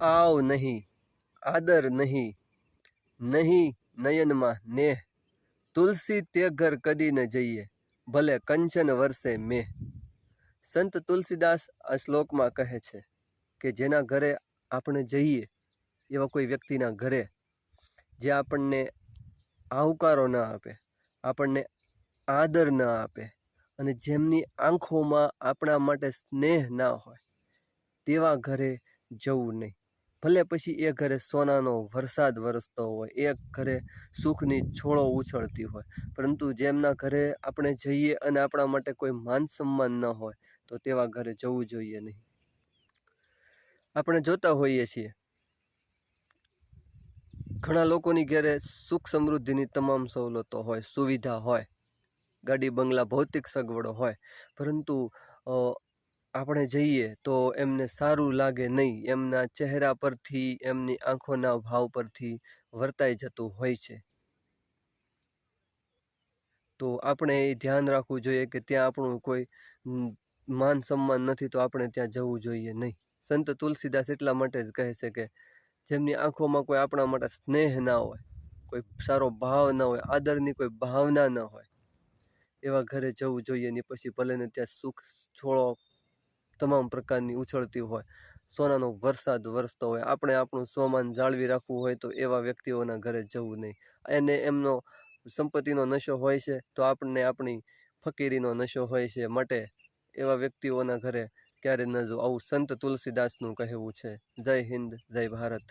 આવ નહીં, આદર નહીં નહીં નયનમાં નેહ, તુલસી તે ઘર કદી ન જઈએ, ભલે કંચન વર્ષે મેં સંત તુલસીદાસ આ શ્લોકમાં કહે છે કે જેના ઘરે આપણે જઈએ, એવા કોઈ વ્યક્તિના ઘરે, જે આપણને આવકારો ન આપે, આપણને આદર ન આપે અને જેમની આંખોમાં આપણા માટે સ્નેહ ના હોય, તેવા ઘરે જવું નહીં. ભલે પછી એ ઘરે સોનાનો વરસાદ વરસતો હોય, એ ઘરે સુખની છોળો ઉછળતી હોય, પરંતુ જેમના ઘરે આપણે જઈએ અને આપણા માટે કોઈ માન સન્માન ન હોય, તો તેવા ઘરે જવું જોઈએ નહીં. આપણે જોતા હોઈએ છીએ. ઘણા લોકોની ઘરે સુખ સમૃદ્ધિની તમામ સવલતો હોય, સુવિધા હોય, ગાડી, બંગલા, ભૌતિક સગવડો હોય, પરંતુ આપણે જઈએ તો એમને સારું લાગે નહીં. એમના ચહેરા પરથી, એમની આંખોના ભાવ પરથી વર્તાઈ જતું હોય છે. તો આપણે એ ધ્યાન રાખવું જોઈએ કે ત્યાં આપણું કોઈ માન સન્માન નથી તો આપણે ત્યાં જવું જોઈએ નહીં. સંત તુલસીદાસ એટલા માટે જ કહે છે કે જેમની આંખોમાં કોઈ આપણા માટે સ્નેહ ના હોય, કોઈ સારો ભાવ ના હોય, આદરની કોઈ ભાવના ન હોય, એવા ઘરે જવું જોઈએ ને પછી ભલે ને ત્યાં સુખ છોડો તમામ પ્રકારની ઉછળતી હોય. સોનાનો વરસાદ વરસતો હોય. આપણે આપણું સ્વમાન જાળવી રાખવું હોય તો એવા વ્યક્તિઓના ઘરે જવું નહીં. એને એમનો સંપત્તિનો નશો હોય છે તો આપણને આપણી ફકીરીનો નશો હોય છે માટે એવા વ્યક્તિઓના ઘરે ક્યારે ન જવું. આવું સંત તુલસીદાસનું કહેવું છે. જય હિન્દ, જય ભારત.